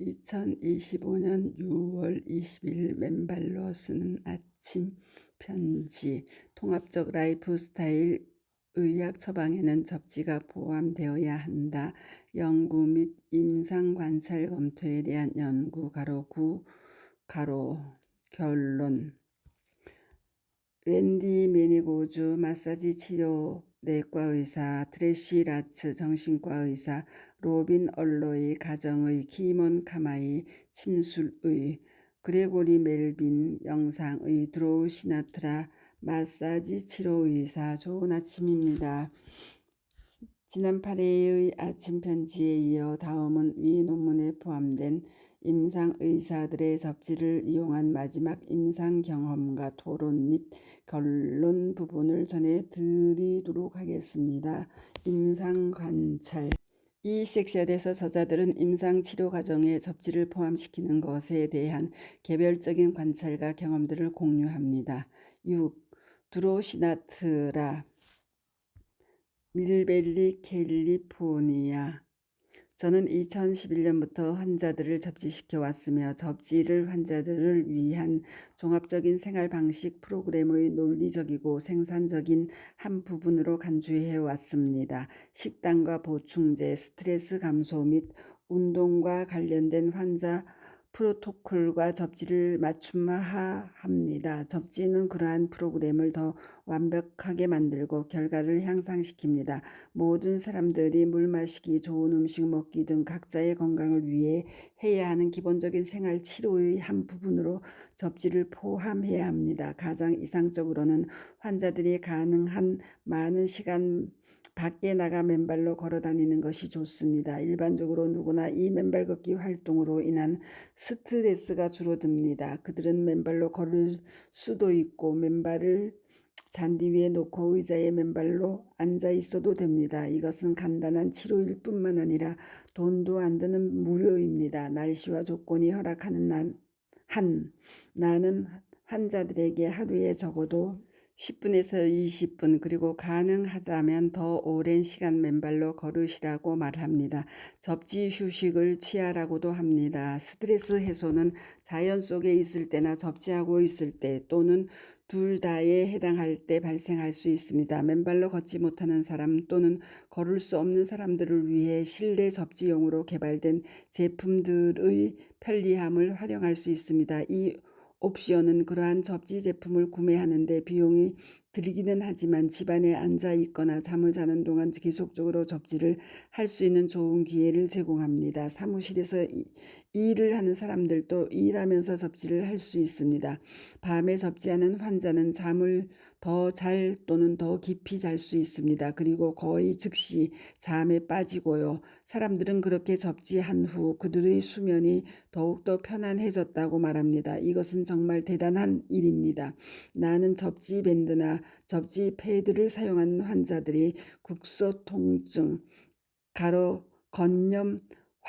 2025년 6월 20일 맨발로 쓰는 아침 편지 통합적 라이프 스타일 의학 처방에는 접지가 포함되어야 한다. 연구 및 임상 관찰 검토에 대한 연구 가로 구 가로 결론 웬디 메니고주 마사지 치료 내과 의사 트레시 라츠 정신과 의사 로빈 얼로이 가정의 키몬 카마이 침술의 그레고리 멜빈 영상의 드로우 시나트라 마사지 치료 의사 좋은 아침입니다. 지난 8회의 아침 편지에 이어 다음은 위 논문에 포함된 임상 의사들의 접지를 이용한 마지막 임상 경험과 토론 및 결론 부분을 전해 드리도록 하겠습니다. 임상 관찰 이 섹션에서 저자들은 임상 치료 과정에 접지를 포함시키는 것에 대한 개별적인 관찰과 경험들을 공유합니다. 6. 드로시나트라 밀벨리 캘리포니아 저는 2011년부터 환자들을 접지시켜 왔으며 접지를 환자들을 위한 종합적인 생활 방식 프로그램의 논리적이고 생산적인 한 부분으로 간주해 왔습니다. 식단과 보충제, 스트레스 감소 및 운동과 관련된 환자 프로토콜과 접지를 맞춤화합니다. 접지는 그러한 프로그램을 더 완벽하게 만들고 결과를 향상시킵니다. 모든 사람들이 물 마시기, 좋은 음식 먹기 등 각자의 건강을 위해 해야 하는 기본적인 생활 치료의 한 부분으로 접지를 포함해야 합니다. 가장 이상적으로는 환자들이 가능한 많은 시간 밖에 나가 맨발로 걸어 다니는 것이 좋습니다. 일반적으로 누구나 이 맨발 걷기 활동으로 인한 스트레스가 줄어듭니다. 그들은 맨발로 걸을 수도 있고 맨발을 잔디 위에 놓고 의자에 맨발로 앉아 있어도 됩니다. 이것은 간단한 치료일 뿐만 아니라 돈도 안 드는 무료입니다. 날씨와 조건이 허락하는 난, 한 나는 환자들에게 하루에 적어도 10분에서 20분 그리고 가능하다면 더 오랜 시간 맨발로 걸으시라고 말합니다. 접지 휴식을 취하라고도 합니다. 스트레스 해소는 자연 속에 있을 때나 접지하고 있을 때 또는 둘 다에 해당할 때 발생할 수 있습니다. 맨발로 걷지 못하는 사람 또는 걸을 수 없는 사람들을 위해 실내 접지용으로 개발된 제품들의 편리함을 활용할 수 있습니다. 이 옵션은 그러한 접지 제품을 구매하는 데 비용이 들기는 하지만 집안에 앉아 있거나 잠을 자는 동안 계속적으로 접지를 할 수 있는 좋은 기회를 제공합니다. 사무실에서 이, 일을 하는 사람들도 일하면서 접지를 할 수 있습니다. 밤에 접지하는 환자는 잠을 더 잘 또는 더 깊이 잘 수 있습니다. 그리고 거의 즉시 잠에 빠지고요. 사람들은 그렇게 접지한 후 그들의 수면이 더욱더 편안해졌다고 말합니다. 이것은 정말 대단한 일입니다. 나는 접지 밴드나 접지 패드를 사용하는 환자들이 국소 통증, 가로 건염,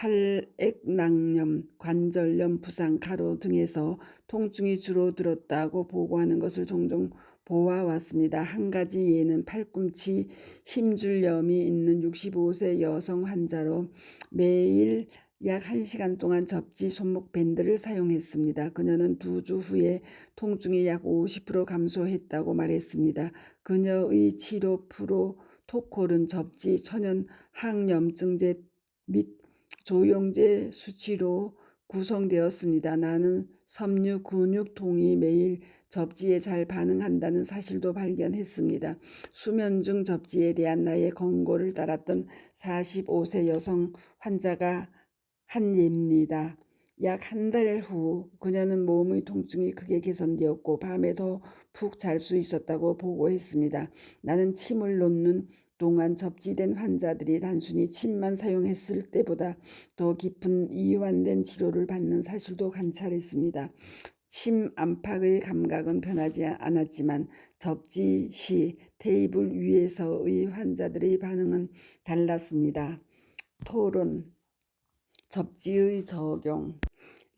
활액낭염, 관절염, 부상, 가로 등에서 통증이 줄어들었다고 보고하는 것을 종종 보아왔습니다. 한 가지 예는 팔꿈치 힘줄염이 있는 65세 여성 환자로 매일 약 1시간 동안 접지 손목 밴드를 사용했습니다. 그녀는 두 주 후에 통증이 약 50% 감소했다고 말했습니다. 그녀의 치료 프로 토콜은 접지 천연 항염증제 및 조영제 수치로 구성되었습니다. 나는 섬유 근육통이 매일 접지에 잘 반응한다는 사실도 발견했습니다. 수면 중 접지에 대한 나의 권고를 따랐던 45세 여성 환자가 한 예입니다. 약 한 달 후 그녀는 몸의 통증이 크게 개선되었고 밤에 더 푹 잘 수 있었다고 보고했습니다. 나는 침을 놓는 동안 접지된 환자들이 단순히 침만 사용했을 때보다 더 깊은 이완된 치료를 받는 사실도 관찰했습니다. 침 안팎의 감각은 변하지 않았지만 접지 시 테이블 위에서의 환자들의 반응은 달랐습니다. 토론 접지의 적용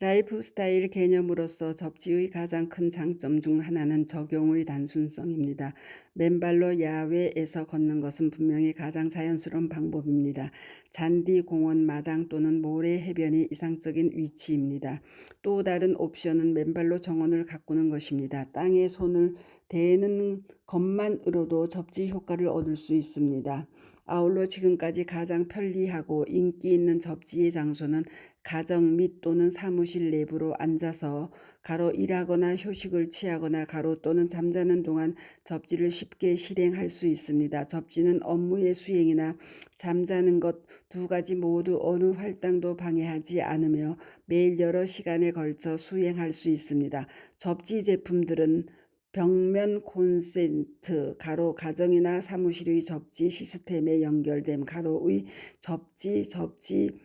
라이프 스타일 개념으로서 접지의 가장 큰 장점 중 하나는 적용의 단순성입니다. 맨발로 야외에서 걷는 것은 분명히 가장 자연스러운 방법입니다. 잔디, 공원, 마당 또는 모래, 해변이 이상적인 위치입니다. 또 다른 옵션은 맨발로 정원을 가꾸는 것입니다. 땅에 손을 대는 것만으로도 접지 효과를 얻을 수 있습니다. 아울러 지금까지 가장 편리하고 인기 있는 접지의 장소는 가정 및 또는 사무실 내부로 앉아서 가로 일하거나 휴식을 취하거나 가로 또는 잠자는 동안 접지를 쉽게 실행할 수 있습니다. 접지는 업무의 수행이나 잠자는 것 두 가지 모두 어느 할당도 방해하지 않으며 매일 여러 시간에 걸쳐 수행할 수 있습니다. 접지 제품들은 벽면 콘센트 가로 가정이나 사무실의 접지 시스템에 연결됨 가로의 접지 접지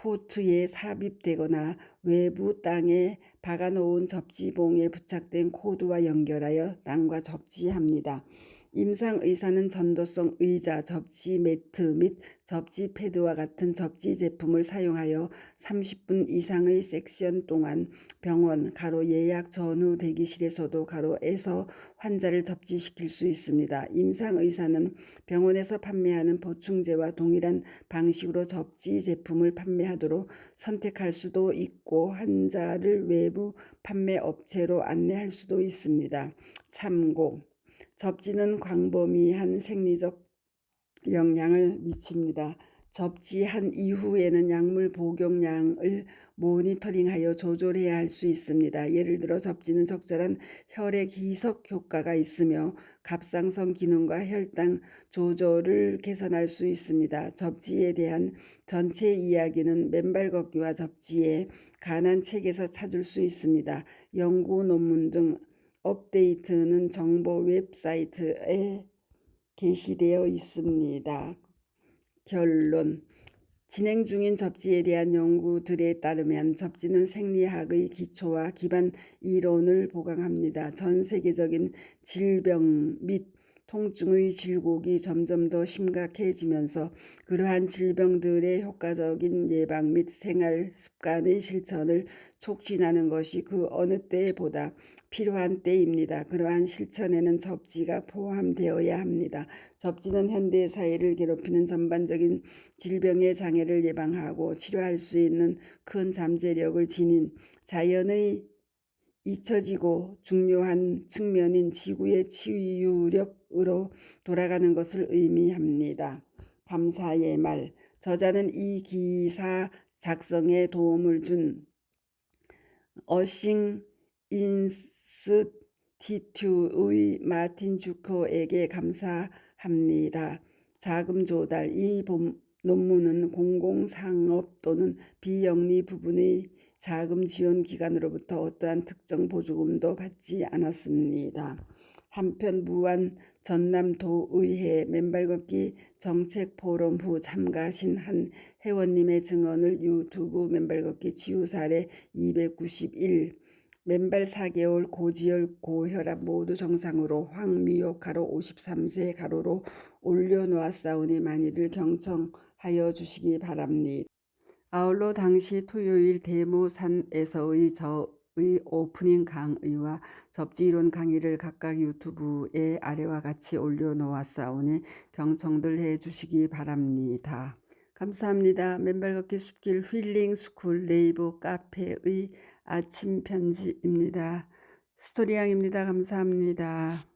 포트에 삽입되거나 외부 땅에 박아놓은 접지봉에 부착된 코드와 연결하여 땅과 접지합니다. 임상 의사는 전도성 의자, 접지 매트 및 접지 패드와 같은 접지 제품을 사용하여 30분 이상의 섹션 동안 병원 가로 예약 전후 대기실에서도 가로에서 환자를 접지시킬 수 있습니다. 임상 의사는 병원에서 판매하는 보충제와 동일한 방식으로 접지 제품을 판매하도록 선택할 수도 있고 환자를 외부 판매 업체로 안내할 수도 있습니다. 참고 접지는 광범위한 생리적 영향을 미칩니다. 접지한 이후에는 약물 복용량을 모니터링하여 조절해야 할 수 있습니다. 예를 들어 접지는 적절한 혈액 희석 효과가 있으며 갑상선 기능과 혈당 조절을 개선할 수 있습니다. 접지에 대한 전체 이야기는 맨발 걷기와 접지에 관한 책에서 찾을 수 있습니다. 연구 논문 등 업데이트는 정보 웹사이트에 게시되어 있습니다. 결론 진행 중인 접지에 대한 연구들에 따르면 접지는 생리학의 기초와 기반 이론을 보강합니다. 전 세계적인 질병 및 통증의 질곡이 점점 더 심각해지면서 그러한 질병들의 효과적인 예방 및 생활 습관의 실천을 촉진하는 것이 그 어느 때보다 필요한 때입니다. 그러한 실천에는 접지가 포함되어야 합니다. 접지는 현대 사회를 괴롭히는 전반적인 질병의 장애를 예방하고 치료할 수 있는 큰 잠재력을 지닌 자연의 잊혀지고 중요한 측면인 지구의 치유력으로 돌아가는 것을 의미합니다. 감사의 말. 저자는 이 기사 작성에 도움을 준 어싱 인스티튜의 마틴 주커에게 감사합니다. 자금 조달. 이 논문은 공공상업 또는 비영리 부분의 자금 지원 기관으로부터 어떠한 특정 보조금도 받지 않았습니다. 한편 무안 전남도의회 맨발 걷기 정책 포럼 후 참가신 한 회원님의 증언을 유튜브 맨발 걷기 치유 사례 291 맨발 4개월 고지혈 고혈압 모두 정상으로 황미옥 가로 53세 가로로 올려놓았사오니 많이들 경청하여 주시기 바랍니다. 아울러 당시 토요일 대모산에서의 저의 오프닝 강의와 접지 이론 강의를 각각 유튜브에 아래와 같이 올려놓았사오니 경청들 해주시기 바랍니다. 감사합니다. 맨발 걷기 숲길 힐링 스쿨 네이버 카페의 아침 편지입니다. 스토리양입니다. 감사합니다.